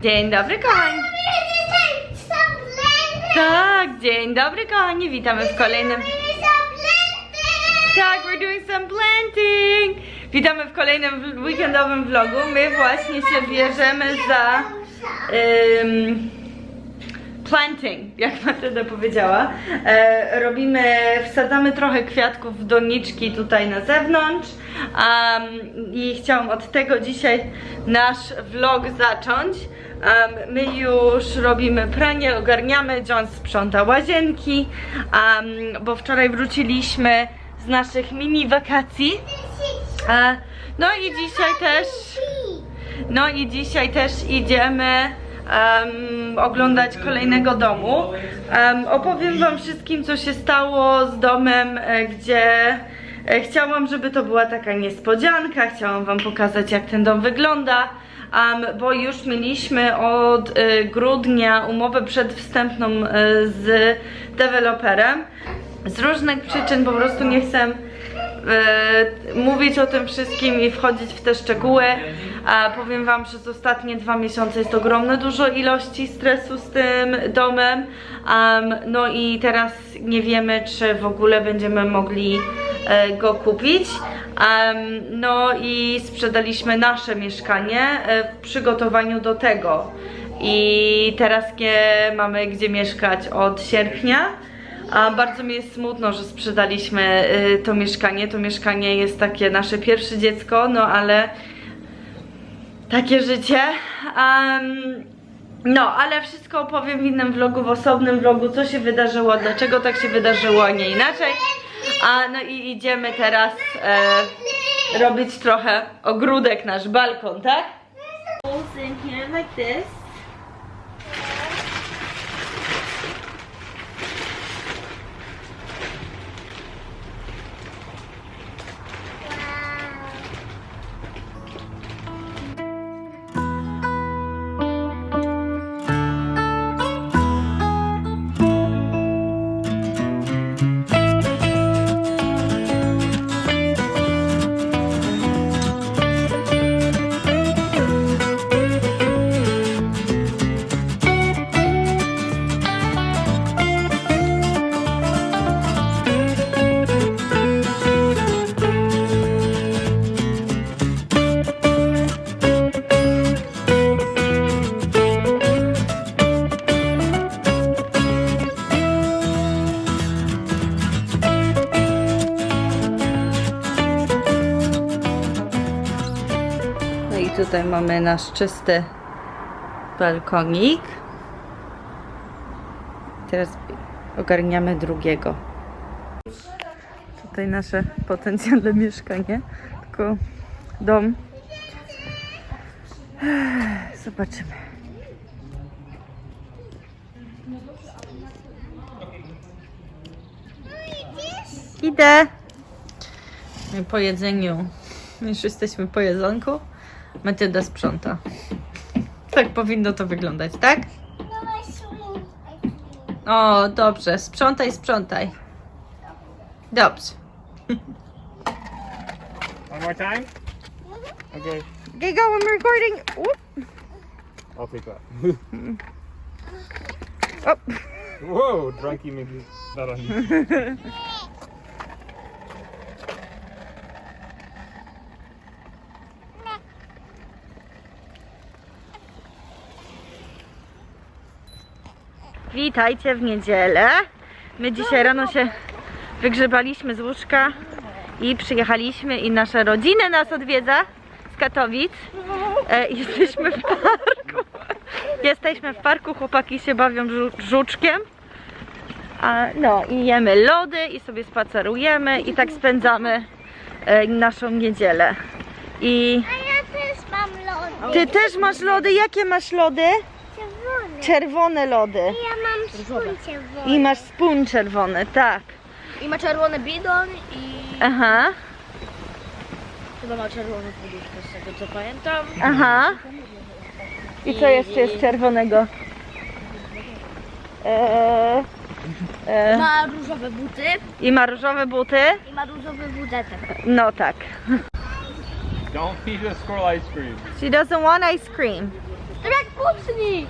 Dzień dobry, kochani. Tak, dzień dobry, kochani. Witamy w kolejnym. Tak, we're doing some planting. Witamy w kolejnym weekendowym vlogu. My właśnie się bierzemy za ym, planting, jak Matylda powiedziała. E, robimy, wsadzamy trochę kwiatków w doniczki tutaj na zewnątrz. Um, I chciałam od tego dzisiaj nasz vlog zacząć. Um, my już robimy pranie, ogarniamy, John sprząta łazienki, um, bo wczoraj wróciliśmy z naszych mini wakacji. E, no i dzisiaj też no i dzisiaj też idziemy em, oglądać kolejnego domu. Em, opowiem Wam wszystkim, co się stało z domem, e, gdzie e, chciałam, żeby to była taka niespodzianka. Chciałam Wam pokazać, jak ten dom wygląda. Em, bo już mieliśmy od e, grudnia umowę przedwstępną e, z deweloperem. Z różnych przyczyn po prostu nie chcę e, mówić o tym wszystkim i wchodzić w te szczegóły. A powiem Wam, przez ostatnie dwa miesiące jest ogromne dużo ilości stresu z tym domem. Am, no i teraz nie wiemy, czy w ogóle będziemy mogli e, go kupić. No i sprzedaliśmy nasze mieszkanie e, w przygotowaniu do tego. I teraz nie mamy gdzie mieszkać od sierpnia. A bardzo mi jest smutno, że sprzedaliśmy y, to mieszkanie. To mieszkanie jest takie nasze pierwsze dziecko, no ale takie życie. Em, no, ale wszystko opowiem w innym vlogu, w osobnym vlogu, co się wydarzyło, dlaczego tak się wydarzyło, a nie inaczej. A no i idziemy teraz e, robić trochę ogródek, nasz balkon, tak? Here like this. Nasz czysty balkonik. Teraz ogarniamy drugiego. Tutaj nasze potencjalne mieszkanie, tylko dom. Zobaczymy. Idę. Po jedzeniu, już jesteśmy po jedzonku. Matylda sprząta. Tak powinno to wyglądać, tak? O, dobrze. Sprzątaj, sprzątaj. Dobrze. One more time? Okay, Okay, go, I'm recording. Oop. I'll take that. Oh. Whoa, drunkie maybe not on you. Witajcie w niedzielę. My dzisiaj rano się wygrzebaliśmy z łóżka i przyjechaliśmy i nasza rodzina nas odwiedza z Katowic. E, jesteśmy w parku. Jesteśmy w parku, chłopaki się bawią żu- żuczkiem. A, no i jemy lody i sobie spacerujemy i tak spędzamy e, naszą niedzielę. I A ja też mam lody. ty też masz lody? Jakie masz lody? Czerwone. Lody. Ja mam swój czerwony. I masz spun czerwony, tak. I ma czerwony bidon i Aha, chyba ma czerwoną poduszkę z tego co pamiętam. aha. I co jeszcze jest czerwonego? Eee, eee, Ma różowe buty I ma różowe buty? i ma różowy wudetek. No tak. Don't feed a squirrel ice cream. She doesn't want ice cream. Tak kucnij!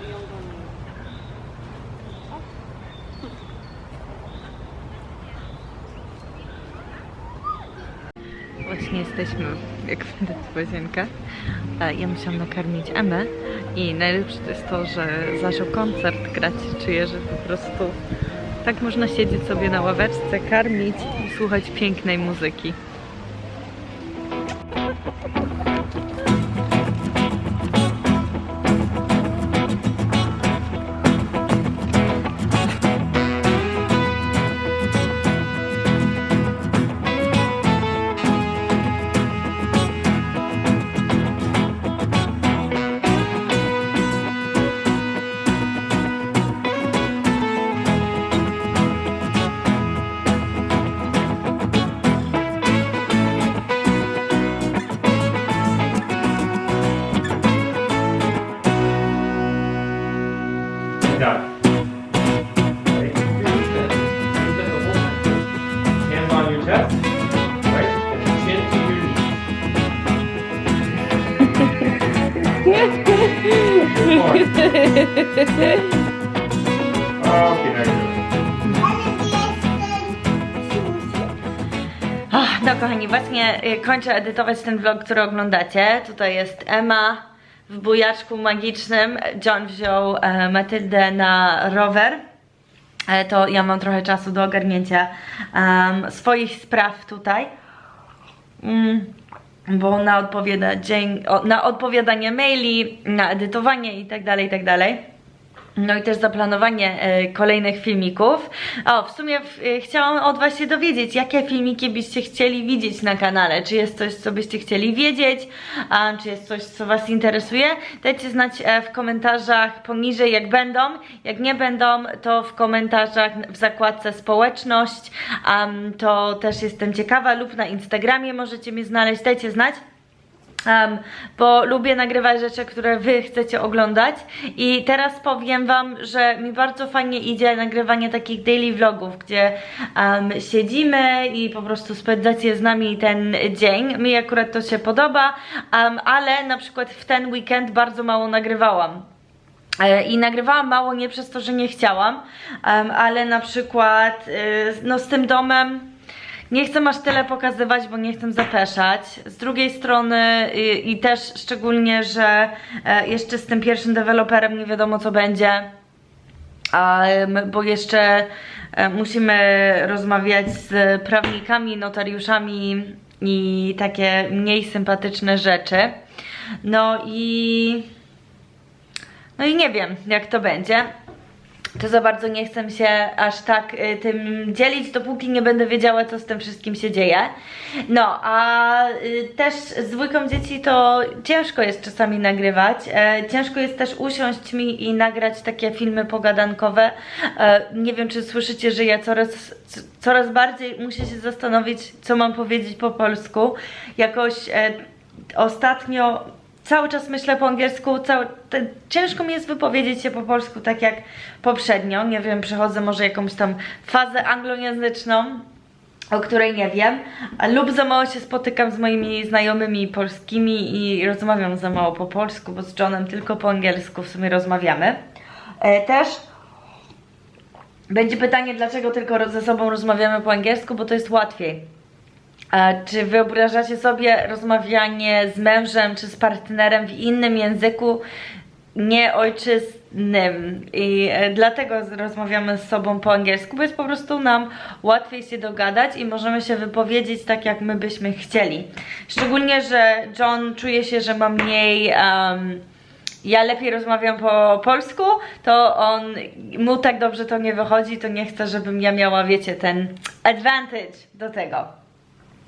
Właśnie jesteśmy, jak widać, w łazienkach. E, Ja musiałam nakarmić Emę i najlepsze to jest to, że zaczął koncert grać. Czuję, że po prostu tak można siedzieć sobie na ławeczce, karmić i słuchać pięknej muzyki. Ach, no kochani, właśnie y, kończę edytować ten vlog, który oglądacie. Tutaj jest Emma w bujaczku magicznym. John wziął e, Matyldę na rower. E, to ja mam trochę czasu do ogarnięcia swoich spraw tutaj. Mm, bo na, odpowiada dzień, na odpowiadanie maili, na edytowanie i tak No i też zaplanowanie e, kolejnych filmików. O, w sumie e, chciałam od Was się dowiedzieć, jakie filmiki byście chcieli widzieć na kanale. Czy jest coś, co byście chcieli wiedzieć, a, czy jest coś, co Was interesuje. Dajcie znać e, w komentarzach poniżej, jak będą. Jak nie będą, to w komentarzach w zakładce społeczność. Am, to też jestem ciekawa, lub na Instagramie możecie mnie znaleźć. Dajcie znać. Um, bo lubię nagrywać rzeczy, które wy chcecie oglądać i teraz powiem wam, że mi bardzo fajnie idzie nagrywanie takich daily vlogów, gdzie um, siedzimy i po prostu spędzacie z nami ten dzień. Mi akurat to się podoba, um, ale na przykład w ten weekend bardzo mało nagrywałam. E, I nagrywałam mało nie przez to, że nie chciałam, ale na przykład y, no z tym domem nie chcę aż tyle pokazywać, bo nie chcę zapeszać. Z drugiej strony y, i też szczególnie, że e, jeszcze z tym pierwszym deweloperem nie wiadomo co będzie. Em, bo jeszcze e, musimy rozmawiać z prawnikami, notariuszami i takie mniej sympatyczne rzeczy. No i no i nie wiem, jak to będzie. To za bardzo nie chcę się aż tak y, tym dzielić, dopóki nie będę wiedziała, co z tym wszystkim się dzieje. No, a y, też z dwójką dzieci to ciężko jest czasami nagrywać. E, ciężko jest też usiąść mi i nagrać takie filmy pogadankowe. E, nie wiem, czy słyszycie, że ja coraz, coraz bardziej muszę się zastanowić, co mam powiedzieć po polsku. Jakoś e, ostatnio cały czas myślę po angielsku, cały, te, ciężko mi jest wypowiedzieć się po polsku tak jak poprzednio. Nie wiem, przechodzę może jakąś tam fazę anglojęzyczną, o której nie wiem, lub za mało się spotykam z moimi znajomymi polskimi i rozmawiam za mało po polsku, bo z Johnem tylko po angielsku w sumie rozmawiamy. E, też będzie pytanie, dlaczego tylko ze sobą rozmawiamy po angielsku, bo to jest łatwiej. Czy wyobrażacie sobie rozmawianie z mężem czy z partnerem w innym języku, nie ojczystnym? I e, dlatego rozmawiamy z sobą po angielsku, bo jest po prostu nam łatwiej się dogadać i możemy się wypowiedzieć tak, jak my byśmy chcieli. Szczególnie, że John czuje się, że ma mniej. em, ja lepiej rozmawiam po polsku, to on, mu tak dobrze to nie wychodzi, to nie chce, żebym ja miała, wiecie, ten advantage do tego.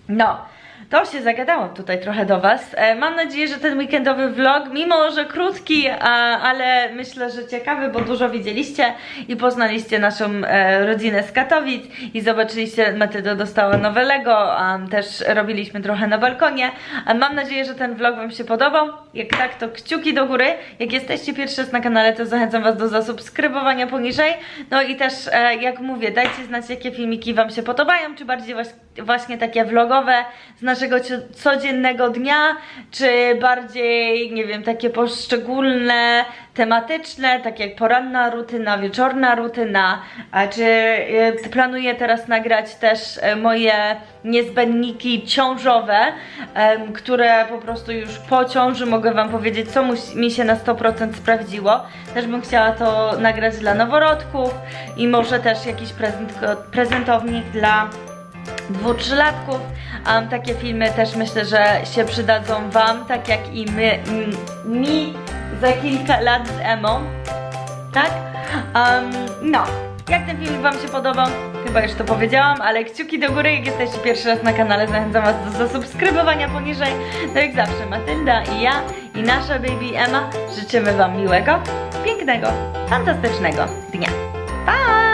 No, to się zagadałam tutaj trochę do Was. E, mam nadzieję, że ten weekendowy vlog, mimo że krótki, a, ale myślę, że ciekawy, bo dużo widzieliście i poznaliście naszą e, rodzinę z Katowic i zobaczyliście, Matyda dostała nowe Lego, też robiliśmy trochę na balkonie. Mam nadzieję, że ten vlog Wam się podobał. Jak tak, to kciuki do góry. Jak jesteście pierwszy raz na kanale, to zachęcam Was do zasubskrybowania poniżej. No i też, e, jak mówię, dajcie znać, jakie filmiki Wam się podobają, czy bardziej właśnie takie vlogowe z naszego codziennego dnia, czy bardziej, nie wiem, takie poszczególne, tematyczne, tak jak poranna rutyna, wieczorna rutyna, a czy e, planuję teraz nagrać też e, moje niezbędniki ciążowe, które po prostu już po ciąży mogę Wam powiedzieć, co mi się na 100% sprawdziło. Też bym chciała to nagrać dla noworodków i może też jakiś prezent, prezentownik dla dwu, trzylatków. Um, takie filmy też myślę, że się przydadzą Wam, tak jak i my, mi za kilka lat z Emą. Tak? Um, no. Jak ten film Wam się podobał? Chyba już to powiedziałam, ale kciuki do góry, jak jesteście pierwszy raz na kanale, zachęcam Was do zasubskrybowania poniżej. No jak zawsze, Matylda i ja i nasza baby Emma życzymy Wam miłego, pięknego, fantastycznego dnia. Pa!